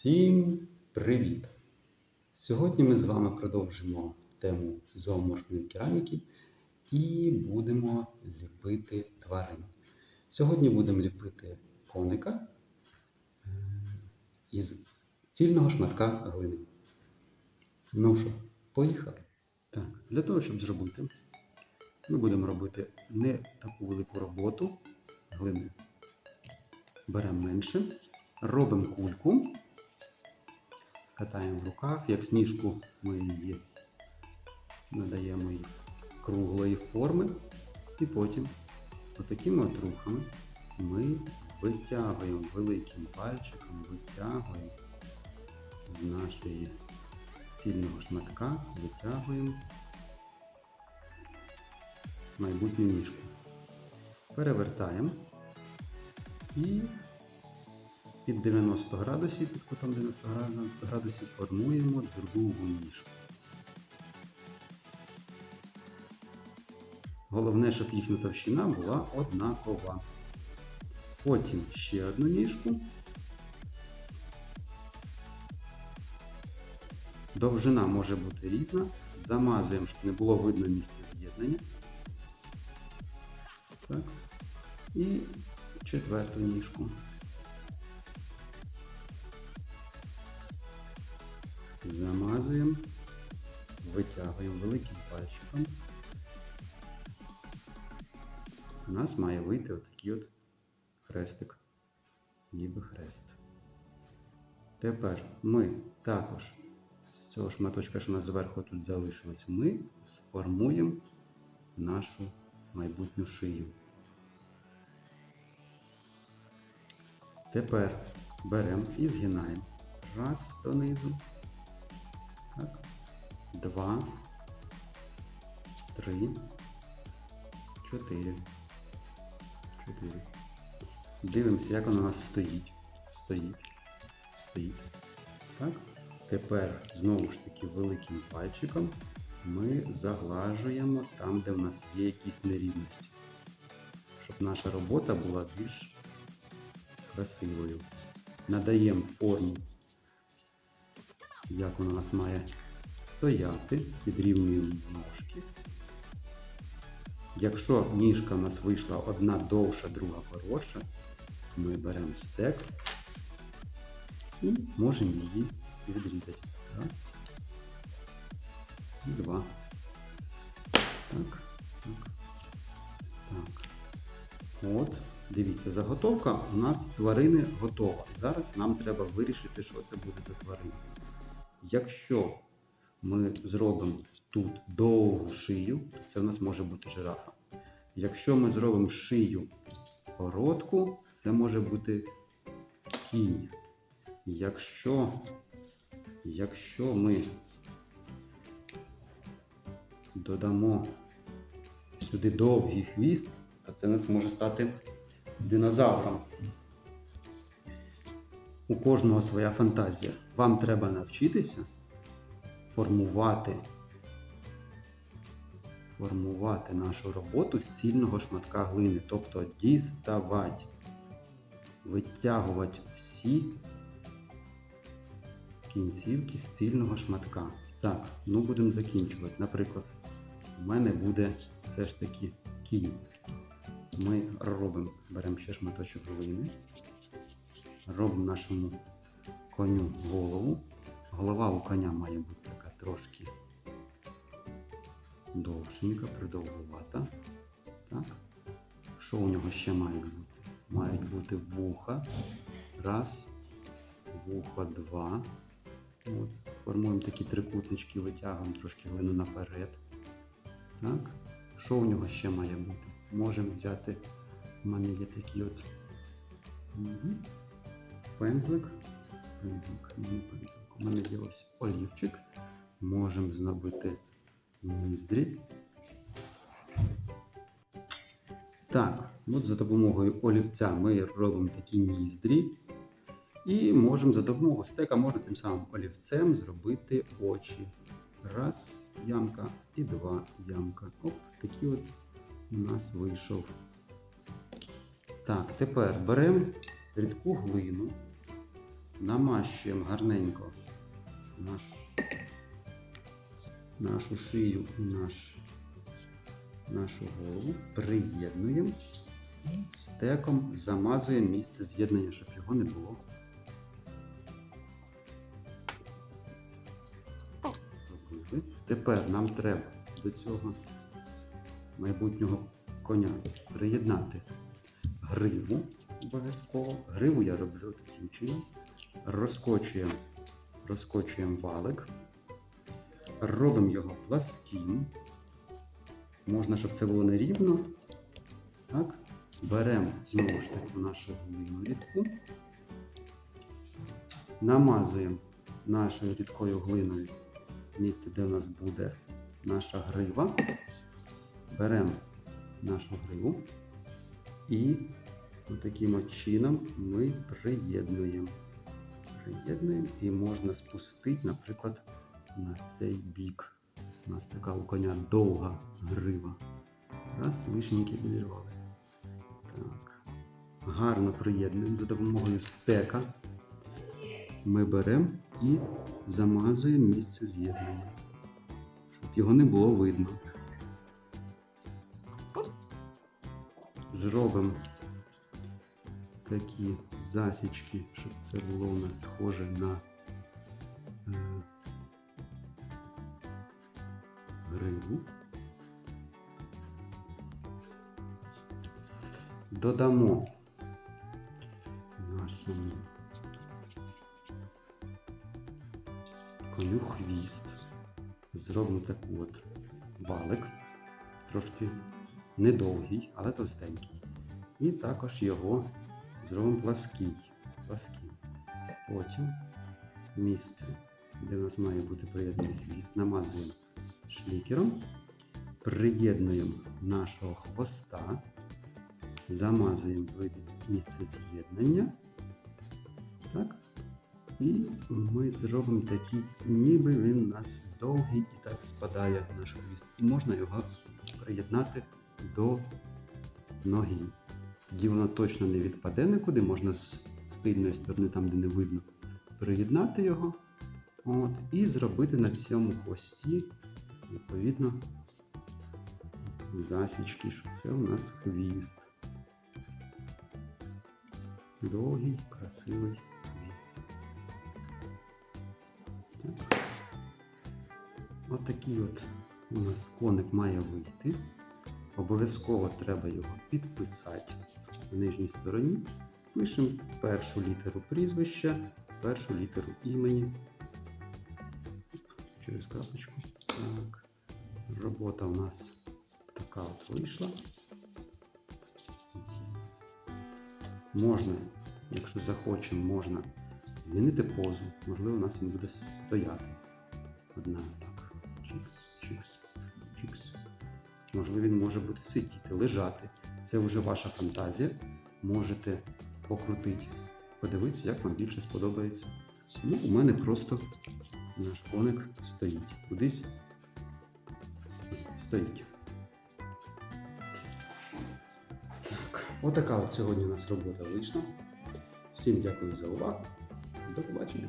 Всім привіт! Сьогодні ми з вами продовжимо тему зооморфної кераміки і будемо ліпити тварин. Сьогодні будемо ліпити коника е, із цільного шматка глини. Ну що, поїхали? Так, для того, щоб зробити, ми будемо робити не таку велику роботу глини. Беремо менше, робимо кульку, катаємо в руках, як сніжку ми її надаємо їй круглої форми, і потім отакими от рухами ми витягуємо великим пальчиком, витягуємо з нашої цільного шматка, витягуємо майбутню ніжку. Перевертаємо і під 90 градусів, під кутом 90 градусів формуємо другу ніжку. Головне, щоб їхня товщина була однакова. Потім ще одну ніжку. Довжина може бути різна. Замазуємо, щоб не було видно місця з'єднання. Так. І четверту ніжку. Замазуємо, витягуємо великим пальчиком. У нас має вийти отакий от хрестик, ніби хрест. Тепер ми також з цього шматочка, що у нас зверху тут залишилось, ми сформуємо нашу майбутню шию. Тепер беремо і згинаємо. Раз донизу. Два. Три. Чотири. Чотири. Дивимося, як воно у нас стоїть. Стоїть. Стоїть. Так. Тепер знову ж таки великим пальчиком ми заглажуємо там, де в нас є якісь нерівності. Щоб наша робота була більш красивою. Надаємо форму, як вона у нас має стояти, підрівнюємо ножки. Якщо ніжка у нас вийшла одна довша, друга коротша, ми беремо стек і можемо її відрізати. Раз. І два. Так. Так. Так. От. Дивіться, заготовка у нас тварини готова. Зараз нам треба вирішити, що це буде за тварина. Якщо ми зробимо тут довгу шию, то це в нас може бути жирафа. Якщо ми зробимо шию коротку, це може бути кінь. Якщо, якщо ми додамо сюди довгий хвіст, то це нас може стати динозавром. У кожного своя фантазія. Вам треба навчитися формувати, формувати нашу роботу з цільного шматка глини, тобто діставати, витягувати всі кінцівки з цільного шматка. Так, ну будемо закінчувати. Наприклад, у мене буде все ж таки кінь ми робимо, беремо ще шматочок глини, робимо нашому коню голову. Голова у коня має бути трошки довшенька, придовгувата. Так. Що у нього ще мають бути? Мають бути вуха. Раз, вуха, два. От. Формуємо такі трикутнички, витягуємо трошки глину наперед. Так. Що у нього ще має бути? можемо взяти, у мене є такий от угу. пензлик. Пензлик, не пензлик. У мене є ось олівчик. Можемо знабити ніздрі. Так, от за допомогою олівця ми робимо такі ніздрі. І можемо за допомогою стека можна тим самим олівцем зробити очі. Раз, ямка і два ямка. Оп, такі от у нас вийшов. Так, тепер беремо рідку глину, намащуємо гарненько наш, нашу шию і наш, нашу голову, приєднуємо, стеком замазуємо місце з'єднання, щоб його не було. Тепер нам треба до цього майбутнього коня приєднати гриву обов'язково. Гриву я роблю таким чином. Розкочуємо, розкочуємо валик, робимо його пласким. Можна, щоб це було нерівно. Так. Беремо знову ж таки нашу рідку, намазуємо нашою рідкою глиною місце, де у нас буде наша грива. Беремо нашу гриву і таким чином ми приєднуємо. Приєднуємо і можна спустити, наприклад, на цей бік. У нас така у коня довга грива. Раз, лишненькі відірвали. Так. Гарно приєднуємо за допомогою стека. Ми беремо і замазуємо місце з'єднання, щоб його не було видно. Зробимо такі засічки, щоб це було у нас схоже на гриву. Додамо нашому коню хвіст. Зробимо таку от валик, трошки недовгий, але товстенький. І також його зробимо плаский. плаский. Потім місце, де у нас має бути приєднаний хвіст, намазуємо шлікером, приєднуємо нашого хвоста, замазуємо місце з'єднання. Так. І ми зробимо такий, ніби він у нас довгий і так спадає наш хвіст. І можна його приєднати до ноги. Тоді воно точно не відпаде нікуди, можна з з тильної сторони, там, де не видно, приєднати його. От, і зробити на всьому хвості, відповідно, засічки, що це у нас хвіст. Довгий, красивий хвіст. Так. От от у нас коник має вийти. Обов'язково треба його підписати в нижній стороні. Пишемо першу літеру прізвища, першу літеру імені. Через крапочку. Так. Робота у нас така от вийшла. Можна, якщо захочемо, можна змінити позу. Можливо, у нас він буде стояти. Одна так. Чікс, чікс, чікс. Можливо, він може бути сидіти, лежати. Це вже ваша фантазія. Можете покрутити, подивитися, як вам більше сподобається. Ну, у мене просто наш коник стоїть. Кудись стоїть. Так, отака от сьогодні у нас робота вийшла. Всім дякую за увагу. До побачення.